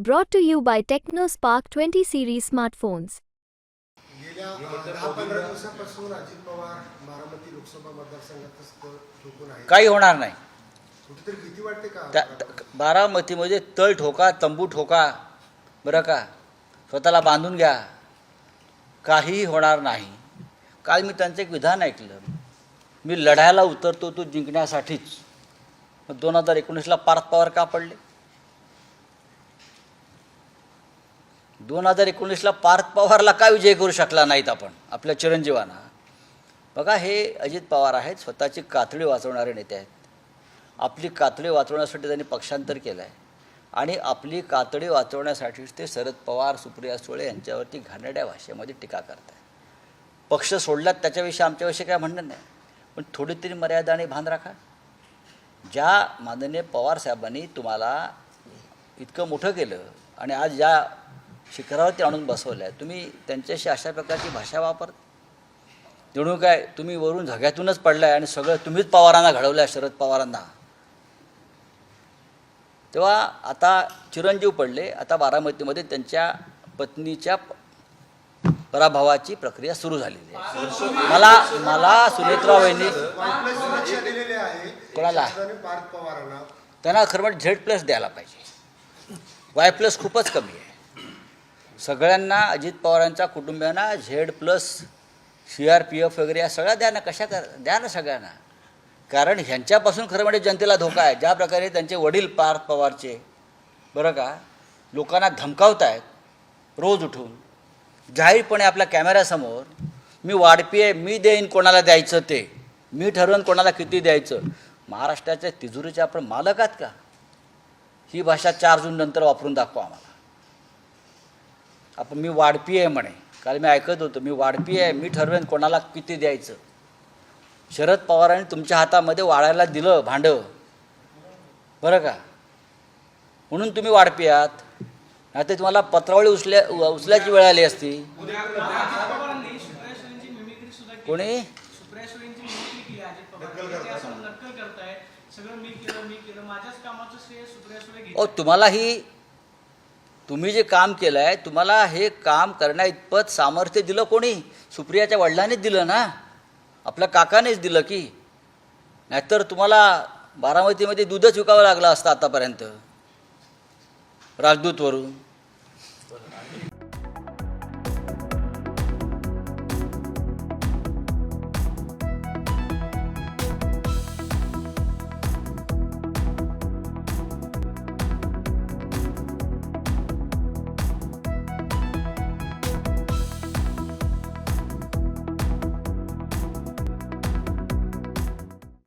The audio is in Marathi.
Brought to you by TechnoSpark 20 series smartphones. गेल्या दहा पंधरा दिवसापासून अजित पवार बारामती लोकसभा मतदारसंघातच ठोकून आहे काही होणार नाही. कुठेतरी भीती वाटते का? त्या त- बारामतीमध्ये तळ ठोका तंबू ठोका बरं का? स्वतःला बांधून घ्या. काहीही होणार नाही. काल मी त्यांचं एक विधान ऐकलं. मी लढायला उतरतो तो जिंकण्यासाठीच. मग दोन हजार एकोणीसला पार्थ पवार का पडले? दोन हजार एकोणीसला पार्थ पवारला का विजय करू शकला नाहीत आपण? आपल्या चिरंजीवांना. बघा हे अजित पवार आहेत स्वतःची कातडी वाचवणारे नेते आहेत. आपली कातडी वाचवण्यासाठी त्यांनी पक्षांतर केलं आहे आणि आपली कातडी वाचवण्यासाठीच ते शरद पवार सुप्रिया सुळे यांच्यावरती घाणेरड्या भाषेमध्ये टीका करत आहे पक्ष सोडल्यात त्याच्याविषयी आमच्याविषयी काय म्हणणं नाही. पण थोडी तरी मर्यादा आणि भान राखा. ज्या माननीय पवार साहेबांनी तुम्हाला इतकं मोठं केलं आणि आज ज्या शिखरावरती आणून बसवलं आहे तुम्ही त्यांच्याशी अशा प्रकारची भाषा वापर. जणू काय तुम्ही वरून झग्यातूनच पडलाय आणि सगळं तुम्हीच पवारांना घडवलं आहे शरद पवारांना. तेव्हा आता चिरंजीव पडले आता बारामतीमध्ये त्यांच्या पत्नीच्या पराभवाची प्रक्रिया सुरू झालेली आहे. मला मला सुनेत्राबाईंनी वहिनी कोणाला? त्यांना खरं म्हणजे झेड प्लस द्यायला पाहिजे. वाय प्लस खूपच कमी आहे. सगळ्यांना अजित पवारांच्या कुटुंबियांना Z plus C R P F वगैरे या सगळ्या द्या ना कशा कर द्या ना सगळ्यांना. कारण ह्यांच्यापासून खरं म्हणजे जनतेला धोका आहे. ज्या प्रकारे त्यांचे वडील पार्थ पवारचे बरं का लोकांना धमकावत आहेत रोज उठून. जाहीरपणे आपल्या कॅमेऱ्यासमोर मी वाढपी आहे मी देईन कोणाला द्यायचं ते. मी ठरवून कोणाला किती द्यायचं. महाराष्ट्राच्या तिजोरीचे आपण मालक आहात का? ही भाषा चार जून नंतर वापरून दाखवा आम्हाला. आपण मी वाढपी आहे म्हणे. काल मी ऐकत होतो मी वाढपी आहे मी ठरवेन कोणाला किती द्यायचं. शरद पवारांनी तुमच्या हातामध्ये वाढायला दिलं भांडं. बरं का? म्हणून तुम्ही वाढपी आहात. नाही तर तुम्हाला पत्रावळी उचल्या उचल्याची वेळ आली असती. कोणी? ओ तुम्हाला ही तुम्ही जे काम केलं आहे तुम्हाला हे काम करण्या इतपत सामर्थ्य दिलं कोणी? सुप्रियाच्या वडिलांनीच दिलं ना? आपल्या काकानेच दिलं की? नाहीतर तुम्हाला बारामतीमध्ये दूधच विकावं लागलं असतं आतापर्यंत. राजदूतवरून.